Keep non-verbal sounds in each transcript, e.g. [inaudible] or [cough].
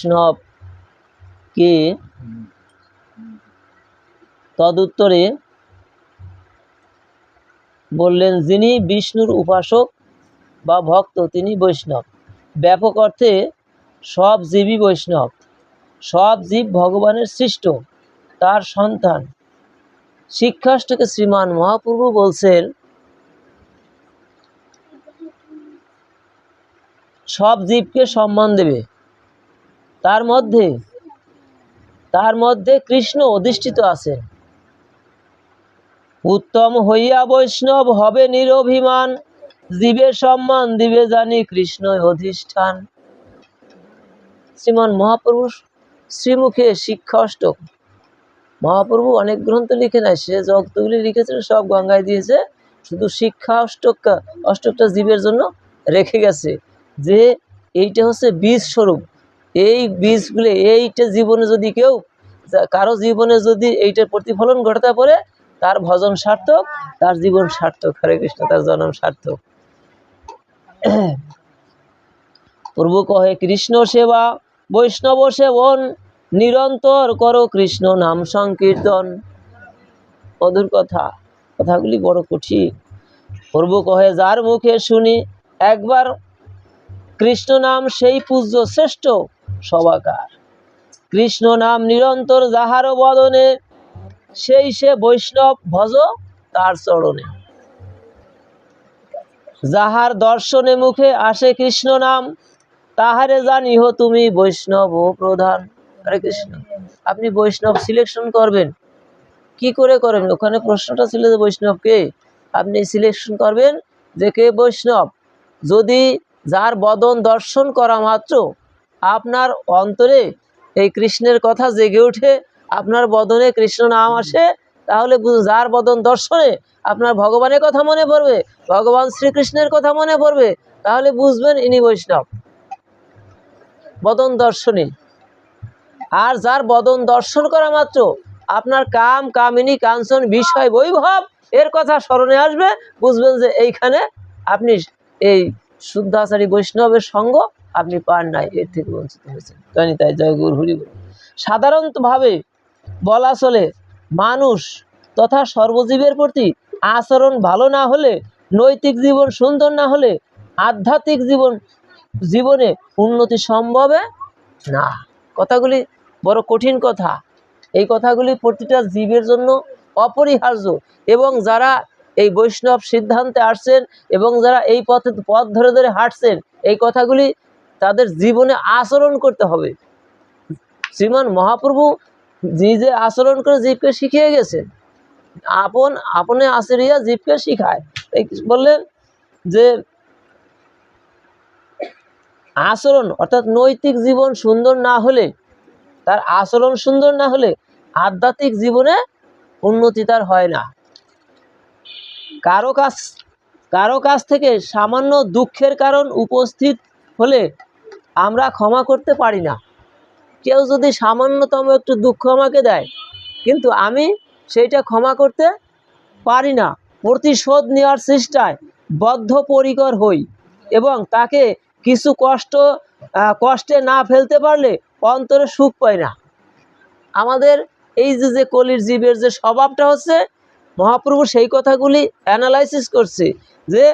বৈষ্ণব কে তদুত্তরে বললেন, যিনি বিষ্ণুর উপাসক বা ভক্ত, তিনি বৈষ্ণব। ব্যাপক অর্থে সব জীবই বৈষ্ণব। সব জীব ভগবানের সৃষ্ট, তার সন্তান। শিক্ষাষ্টকে শ্রীমান মহাপ্রভু বলছেন, সব জীবকে সম্মান দেবে। তার মধ্যে তার মধ্যে কৃষ্ণ অধিষ্ঠিত আছেন। উত্তম হইয়া বৈষ্ণব হবে নিরভিমান জীবের সম্মান, দিবে জানি কৃষ্ণ অধিষ্ঠান। শ্রীমান মহাপ্রভু শ্রীমুখে শিক্ষা অষ্টক মহাপ্রভু অনেক গ্রন্থ লিখে নাই, সে যতগুলি লিখেছেন সব গঙ্গায় দিয়েছে, শুধু শিক্ষা অষ্টক, অষ্টকটা জীবের জন্য রেখে গেছে। যে এইটা হচ্ছে বীজ স্বরূপ এই বীজগুলি এইটা জীবনে যদি কেউ, কারও জীবনে যদি এইটার প্রতিফলন ঘটাতে পারে, তার ভজন সার্থক, তার জীবন সার্থক। হরে কৃষ্ণ, তার জন্ম সার্থক। প্রভু কহে, কৃষ্ণ সেবা, বৈষ্ণব সেবন, নিরন্তর করো কৃষ্ণ নাম সংকীর্তন। মধুর কথা, কথাগুলি বড় কঠিন। প্রভু কহে, যার মুখে শুনি, একবার কৃষ্ণ নাম সেই পূজ্য শ্রেষ্ঠ সবাকার। কৃষ্ণ নাম নিরন্তর যাহার বদনে, সেই সে বৈষ্ণব ভজ তার চরণে। যাহার দর্শনে মুখে আসে কৃষ্ণ নাম, তাহারে জানিহ তুমি বৈষ্ণব ও প্রধান। হরে কৃষ্ণ, আপনি বৈষ্ণব সিলেকশন করবেন। কি করে করবেন? ওখানে প্রশ্নটা ছিল যে বৈষ্ণব কে? আপনি সিলেকশন করবেন যে কে বৈষ্ণব। যদি যার বদন দর্শন করা মাত্র আপনার অন্তরে এই কৃষ্ণের কথা জেগে ওঠে আপনার বদনে কৃষ্ণ নাম আসে, তাহলে যার বদন দর্শনে আপনার ভগবানের কথা মনে পড়বে, ভগবান শ্রীকৃষ্ণের কথা মনে পড়বে, তাহলে বুঝবেন ইনি বৈষ্ণব। বদন দর্শনী। আর যার বদন দর্শন করা মাত্র, আপনার কাম, কামিনী, কাঞ্চন, বিষয়, বৈভব, এর কথা স্মরণে আসবে, বুঝবেন যে এইখানে আপনি এই শুদ্ধাচারী বৈষ্ণবের সঙ্গ আপনি পান নাই এর থেকে বঞ্চিত হয়েছেন। জানি তাই জয় গুরু, হরি। সাধারণতভাবে বলা চলে, মানুষ তথা সর্বজীবের প্রতি আচরণ ভালো না হলে, নৈতিক জীবন সুন্দর না হলে, আধ্যাত্মিক জীবন, জীবনে উন্নতি সম্ভবে না। কথাগুলি বড় কঠিন কথা। এই কথাগুলি প্রতিটা জীবের জন্য অপরিহার্য এবং যারা এই বৈষ্ণব সিদ্ধান্তে আসছেন এবং যারা এই পথে, পথ ধরে ধরে হাঁটছেন, এই কথাগুলি তাদের জীবনে আচরণ করতে হবে। শ্রীমান মহাপ্রভু নিজে আচরণ করে জীবকে শিখিয়ে গেছেন। আপন, আপনে আচরিয়া জীবকে শিখায়। বললেন যে, আচরণ অর্থাৎ নৈতিক জীবন সুন্দর না হলে, তার আচরণ সুন্দর না হলে আধ্যাত্মিক জীবনে উন্নতি তার হয় না। কারও কাছ কারও কাছ থেকে সামান্য দুঃখের কারণ উপস্থিত হলে আমরা ক্ষমা করতে পারি না। কেউ যদি সামান্যতম একটু দুঃখ আমাকে দেয়, কিন্তু আমি সেইটা ক্ষমা করতে পারি না। প্রতিশোধ নেওয়ার চেষ্টায় বদ্ধপরিকর হই এবং তাকে কিছু কষ্ট কষ্টে না ফেলতে পারলে অন্তরে সুখ পায় না। আমাদের এই যে যে কলির জীবের যে স্বভাবটা হচ্ছে, মহাপ্রভু সেই কথাগুলি অ্যানালাইসিস করছে যে,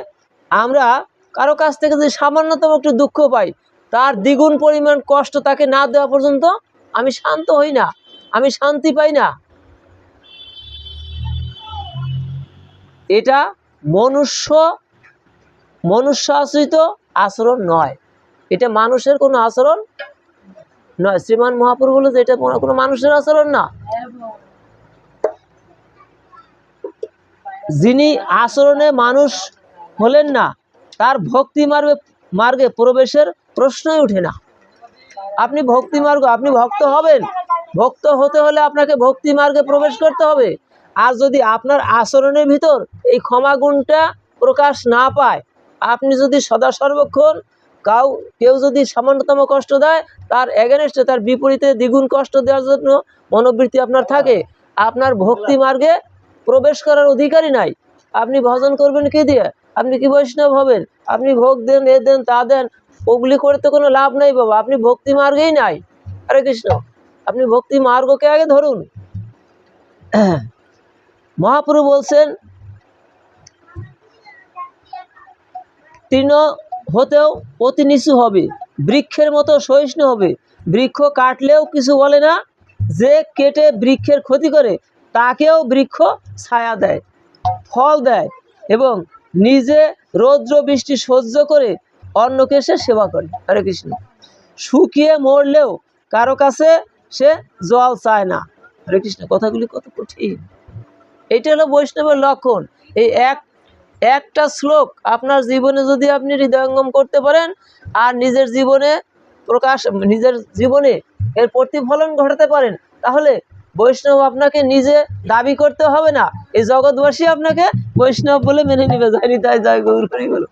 আমরা কারও কাছ থেকে যদি সামান্যতম একটু দুঃখ পাই তার দ্বিগুণ পরিমাণ কষ্ট তাকে না দেওয়া পর্যন্ত আমি শান্ত হই না, আমি শান্তি পাই না। এটা মনুষ্য মনুষ্য আশ্রিত আচরণ নয়। এটা মানুষের কোনো আচরণ নয়। শ্রীমান মহাপ্রভু বলে যে এটা কোনো মানুষের আচরণ না। যিনি আচরণে মানুষ হলেন না, তার ভক্তি মার্গে মার্গে প্রবেশের প্রশ্নই ওঠে না। আপনি ভক্তি মার্গ, আপনি ভক্ত হবেন। ভক্ত হতে হলে আপনাকে ভক্তি মার্গে প্রবেশ করতে হবে। আর যদি আপনার আচরণের ভিতর এই ক্ষমা গুণটা প্রকাশ না পায়, আপনি যদি সদা সর্বক্ষণ কাউ, কেউ যদি সামান্যতম কষ্ট দেয়, তার এগেনস্টে তার বিপরীতে দ্বিগুণ কষ্ট দেওয়ার জন্য মনোবৃত্তি আপনার থাকে। আপনার ভক্তি মার্গে প্রবেশ করার অধিকারই নাই। আপনি ভজন করবেন কি দিয়ে? আপনি কি বৈষ্ণব হবেন? আপনি ভোগ দেন, এ দেন, তা দেন ওগুলি করে তো কোনো লাভ নাই বাবা, আপনি ভক্তি মার্গেই নাই। হরে কৃষ্ণ, আপনি ভক্তি মার্গকে আগে ধরুন। [clears throat] মহাপ্রভু বলছেন, তৃণ হতেও অতি নিচু হবে, বৃক্ষের মতো সহিষ্ণু হবে। বৃক্ষ কাটলেও কিছু বলে না, যে কেটে বৃক্ষের ক্ষতি করে, তাকেও বৃক্ষ ছায়া দেয়, ফল দেয় এবং নিজে রৌদ্র বৃষ্টি সহ্য করে অন্যকে সে সেবা করে। হরে কৃষ্ণ। শুকিয়ে মরলেও কারও কাছে সে জল চায় না। হরে কৃষ্ণ, কথাগুলি কত কঠিন। এটা হলো বৈষ্ণবের লক্ষণ। এই এক, একটা শ্লোক আপনার জীবনে যদি আপনি হৃদয়ঙ্গম করতে পারেন, আর নিজের জীবনে প্রকাশ, নিজের জীবনে এর প্রতিফলন ঘটাতে পারেন, তাহলে বৈষ্ণব আপনাকে নিজে দাবি করতে হবে না। এই জগৎবাসী আপনাকে বৈষ্ণব বলে মেনে নিবে। যায়নি তাই, জয় গৌর বলো।